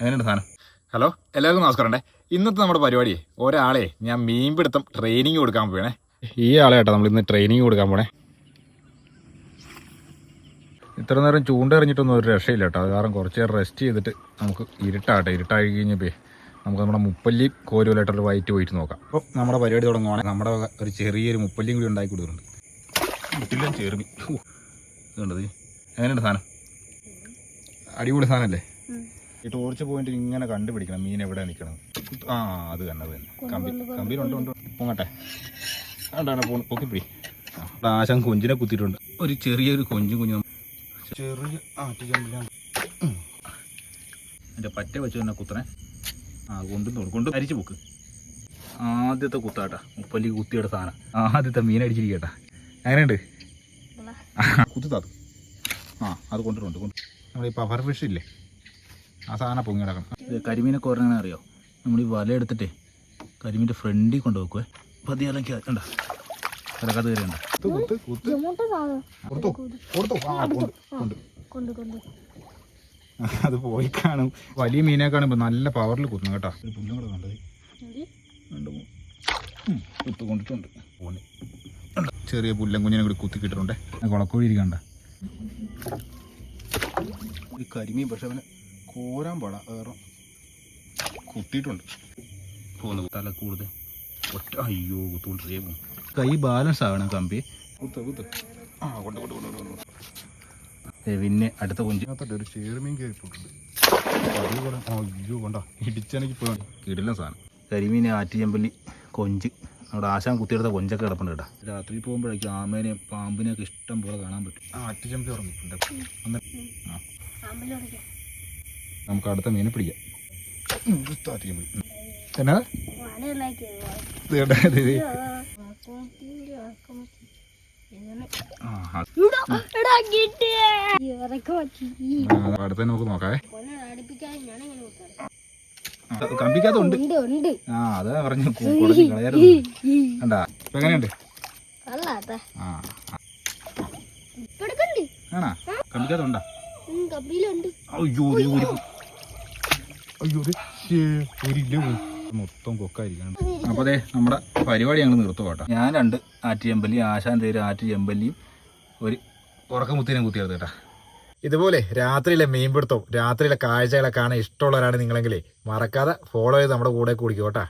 എങ്ങനെയുണ്ട് സാധനം ഹലോ എല്ലാവർക്കും നമസ്കാരം ഇന്നത്തെ നമ്മുടെ പരിപാടി ഒരാളെ ഞാൻ മീൻ പിടുത്തം ട്രെയിനിങ് കൊടുക്കാൻ പോയണേ ഈ ആളെ കേട്ടോ നമ്മൾ ഇന്ന് ട്രെയിനിങ് കൊടുക്കാൻ പോണേ. ഇത്ര നേരം ചൂണ്ട എറിഞ്ഞിട്ടൊന്നും ഒരു രക്ഷയില്ല കേട്ടോ. അത് കാരണം കുറച്ച് നേരം റെസ്റ്റ് ചെയ്തിട്ട് നമുക്ക് ഇരുട്ടാട്ടെ ഇരുട്ടായി കഴിഞ്ഞപ്പോൾ നമുക്ക് നമ്മുടെ മുപ്പല്ലി കോരുവലായിട്ടൊരു വയറ്റ് പോയിട്ട് നോക്കാം. അപ്പോൾ നമ്മുടെ പരിപാടി തുടങ്ങുവാണെങ്കിൽ നമ്മുടെ ഒരു ചെറിയൊരു മുപ്പല്ലിയും കൂടി ഉണ്ടാക്കി കൊടുക്കുന്നുണ്ട് മുട്ടിലും ചേർമി ഇതുണ്ടത്. എങ്ങനെയുണ്ട് സാധനം അടിപൊളി സാധനമല്ലേ? ഈ ടോർച്ച് പോയിന്റ് ഇങ്ങനെ കണ്ടുപിടിക്കണം മീൻ എവിടെ നിൽക്കണം. ആ അത് തന്നെ അത് തന്നെ. കമ്പി കമ്പിയിലുണ്ട് ഉണ്ട് പൊങ്ങട്ടെ. അതാണ് പോ പൊക്കിപ്പിടി. ആശം കൊഞ്ചിനെ കുത്തിയിട്ടുണ്ട്. ഒരു ചെറിയൊരു കൊഞ്ചും കുഞ്ഞു ചെറിയ ആറ്റിക്കമ്പിലാണ് എന്റെ പറ്റ വെച്ച് തന്നെ കുത്തണേ. ആ കൊണ്ടും കൊണ്ട് അരിച്ചു പോക്ക്. ആദ്യത്തെ കുത്താട്ടാ. മുപ്പല്ലി കുത്തിയുടെ സാധനം. ആദ്യത്തെ മീൻ അടിച്ചിരിക്കട്ടാ. അങ്ങനെയുണ്ട് കുത്തി താത്തു ആ അത് കൊണ്ടുവരുന്നുണ്ട് കൊണ്ട് നമ്മളീ ഈ പവർ ഫിഷ് ഇല്ലേ? ആ സാധനം പൊങ്ങി കിടക്കണം കരിമീനെ കുറഞ്ഞ അറിയോ? നമ്മൾ ഈ വല എടുത്തിട്ടേ കരിമീന്റെ ഫ്രണ്ടിൽ കൊണ്ട്? വെക്കുവേ പതിയാലൊക്കെ കണ്ട? കിടക്കാത്ത കയറിയുണ്ട് കുത്ത് കുത്ത് കൊടുത്തു. കൊടുത്തു. ആ കൊണ്ട് കൊണ്ട്. കൊണ്ട് കൊണ്ട്. അത് പോയി കാണും. വലിയ മീനെ കാണുമ്പോൾ നല്ല പവറിൽ കുത്തുന്നു കേട്ടോ. പുല്ലും കൂടെ കണ്ടത് രണ്ട് മൂന്ന് കൊണ്ടിട്ടുണ്ട്. ചെറിയ പുല്ലൻ കുഞ്ഞിനെ കൂടി കുത്തി കിട്ടിട്ടുണ്ട് കുളക്കോഴി ഇരിക്കണ്ട. ഈ കരിമീൻ പക്ഷെ അവനെ കോരാൻ പാടാ. വേറെ കുത്തിയിട്ടുണ്ട്. പോകുന്നു തല കൂടുതൽ. ഒറ്റ അയ്യോ കുത്തുകൊണ്ടിരിക്കേ പോകും കൈ ബാലൻസ് ആവണം കമ്പി. കുത്ത് കുത്ത്. ആ കൊണ്ട് കൊണ്ട് കൊണ്ട് കൊണ്ട് പിന്നെ അടുത്ത കൊഞ്ച്. ഒരു ചേർമീൻ കയറിപ്പോട്ടുണ്ട് അയ്യോ കൊണ്ടാ. ഇടിച്ചെനിക്ക് പോയി. കിടില്ല സാധനം. കരിമീൻ ആറ്റിയമ്പല്ലി കൊഞ്ച്. നമ്മുടെ ആശാൻ കുത്തിയെടുത്ത കൊഞ്ചൊക്കെ കിടപ്പുണ്ട് കേട്ടാ. രാത്രി പോകുമ്പോഴേക്കും ആമേനെയും പാമ്പിനെയൊക്കെ ഇഷ്ടം പോലെ കാണാൻ പറ്റും. ആറ്റിച്ചമ്പലി ഉറങ്ങിയിട്ടുണ്ട്. ആ. നമുക്ക് അടുത്ത മീനെ പിടിക്കാം. എന്നാ? അടുത്ത നമുക്ക് നോക്കാവേ. കമ്പിക്കാത്തുണ്ട് കമ്പിക്കകത്തുണ്ട്. ഉണ്ട് ഉണ്ട്. ആ അത് പറഞ്ഞു കണ്ടാ? ഇപ്പൊ എങ്ങനെയുണ്ട്? ആ ആണാ? അയ്യോ പോയി. അയ്യോ പോയി. മൊത്തം കൊക്കായിരിക്കണം. അപ്പൊ അതെ നമ്മുടെ പരിപാടി ഞങ്ങൾ നിർത്തും കേട്ടോ. ഞാൻ രണ്ട് ആറ്റിയമ്പല്ലി ആശാൻ തേര് ആറ്റിയമ്പല്ലിയും ഒരു ഉറക്കമുത്തിനെ കുത്തിയെടുത്ത് കേട്ടാ. ഇതുപോലെ രാത്രിയിലെ മീൻപിടുത്തവും രാത്രിയിലെ കാഴ്ചകളെ കാണാൻ ഇഷ്ടമുള്ളവരാണ് നിങ്ങളെങ്കിലേ മറക്കാതെ ഫോളോ ചെയ്ത് നമ്മുടെ കൂടെ കുടിക്കും കേട്ടാ.